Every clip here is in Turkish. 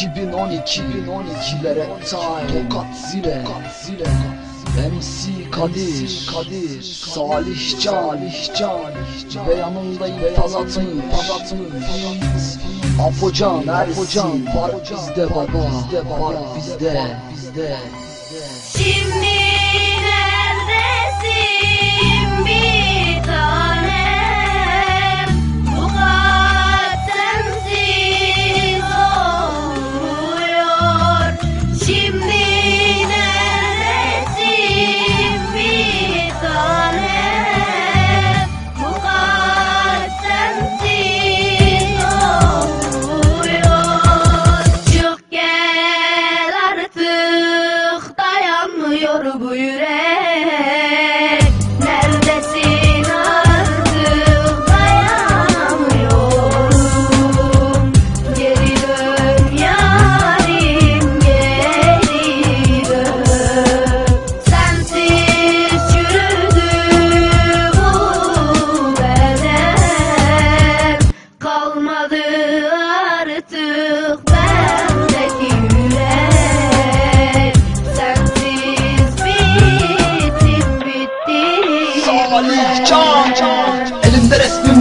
2012 2012'lere Tokat zile zile MC Kadir Kadir Salih Can Can ve yanındayım Fazat'ın Fazat'ın Afocan Afocan var bizde baba var bizde bizde. Şimdi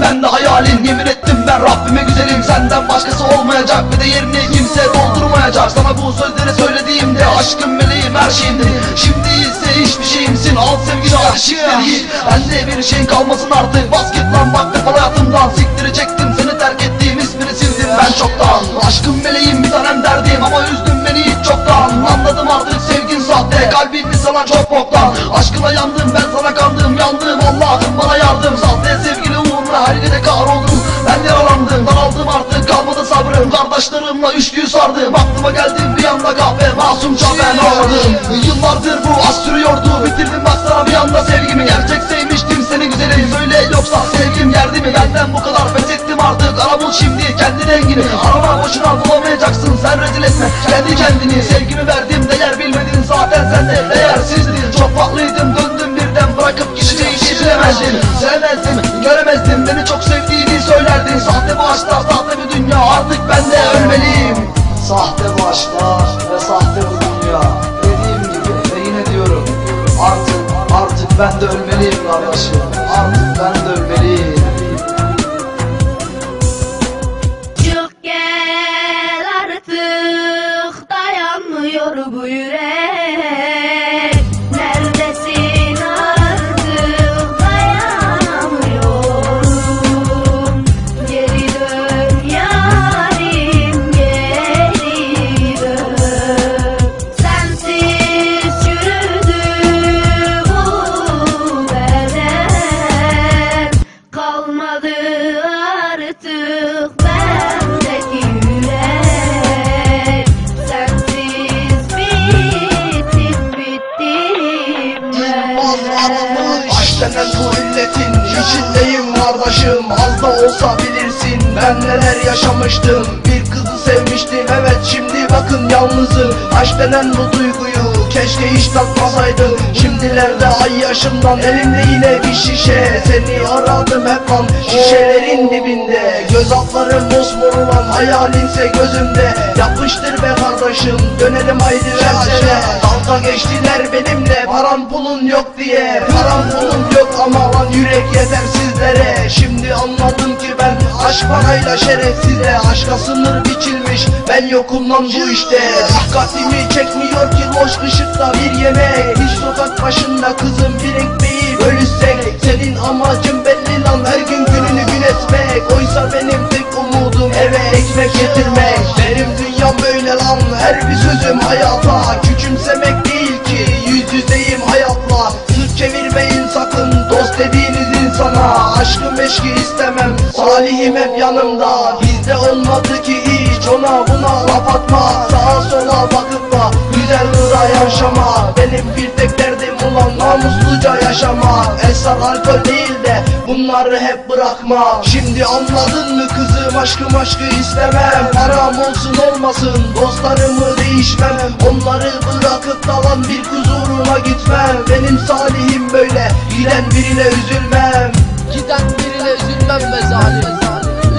de hayalin Yemin ettim ben Rabbime güzelim. Senden başkası olmayacak Ve de yerini kimse doldurmayacak. Sana bu sözleri söylediğimde Aşkım meleğim her şeyimdi. Şimdi ise hiçbir şeyimsin Al sevgili aşık değil. Bende bir şeyin kalmasın artık. Bas git lan bak defol hayatımdan. Siktirecektim seni terk ettiğim ismini sildim ben çoktan. Aşkım meleğim bir tanem derdim Ama üzdün beni hiç çoktan. Anladım artık sevgin sahte Kalbimi sana çok boktan. Aşkına yandım ben sana kandım Yandım Kardeşlerimle üçlüyü sardım Aklıma geldi bir anda kahve Masumca ben ağladım Yıllardır bu aşk sürüyordu. Bitirdim baksana bir anda sevgimi. Gerçek sevmiştim seni güzelim. Söyle yoksa sevgim yerdi mi? Benden bu kadar pes ettim artık. Ara bul şimdi kendi rengini. Arama boşuna bulamayacaksın. Sen rezil etme kendi kendini. Sevgimi Sahte bu aşklar ve sahte bu dünya. Dediğim gibi ve yine diyorum Artık artık ben de ölmeliyim kardeşim. Artık ben kardeşim Az da olsa bilirsin ben neler yaşamıştım. Bir kızı sevmiştim evet şimdi bakın yalnızım. Aşk denen bu duyguyu keşke hiç tatmasaydım. Şimdilerde ay yaşımdan elimde yine bir şişe. Seni aradım hep lan şişelerin dibinde. Göz altlarım mosmor olan hayalinse gözümde. Yapıştır be kardeşim dönelim haydi versene Dalga geçtiler benimle paran pulun yok diye. Paran pulun yok ama lan yürek yeter sizlere. Şimdi anladım ki ben aşk parayla şerefsizle Aşka sınır biçilmiş ben yokum lan bu işte. Dikkatimi çekmiyor ki loş ışıkta bir yemek Hiç sokak başında kızım bir ekmeği bölüşsek. Senin amacın belli lan her gün gününü gün etmek. Oysa benim tek umudum eve ekmek getirmek. Benim dünyam böyle lan her bir sözüm hayata. Küçümsemek değil ki yüz yüzeyim hayatla. Sırt çevirmeyin sakın insana Aşkı meşki istemem. Salihim hep yanımda Bizde olmadı ki hiç. Ona buna laf atma Sağa sola bakıp da güzel kıza yaşama. Benim bir tek derdim ulan namusluca yaşamak Esrar alkol değil de bunları hep bırakma. Şimdi anladın mı kızım aşkım aşkı istemem. Param olsun olmasın dostlarımı değişmem. Onları bırakıp dalan bir kız uğruna gitmem. Benim salihim böyle giden birine üzülmem Giden birine üzülmem be zalim.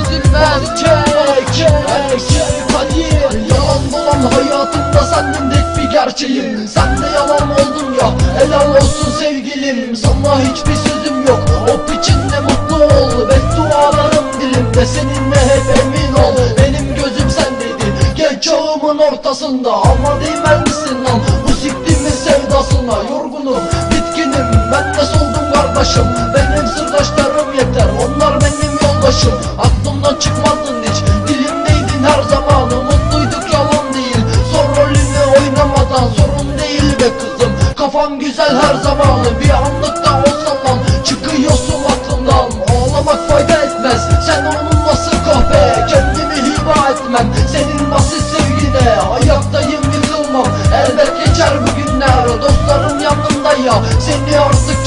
Üzülmem. Erkek, erkek, Kadir Yalan Lan hayatımda sendin tek bir gerçeğim. Sen de yalan oldun ya Helal olsun sevgilim. Sana hiçbir sözüm yok. Hop içinde mutlu ol. Beddualarım dilimde. Seninle hep emin ol. Benim gözüm sendeydi. Genç çağımın ortasında. Ama değmez misin lan. Bu siktimin sevdasına. Yorgunum Kafam güzel her zamanı Bir anlıkta olsan lan Çıkıyorsun aklımdan. Ağlamak fayda etmez Sen onunlasın kahpe? Kendimi hiba etmem Senin basit sevgine Hayattayım yıkılmam. Elbet geçer bu günler Dostlarım yanımda ya. Seni artık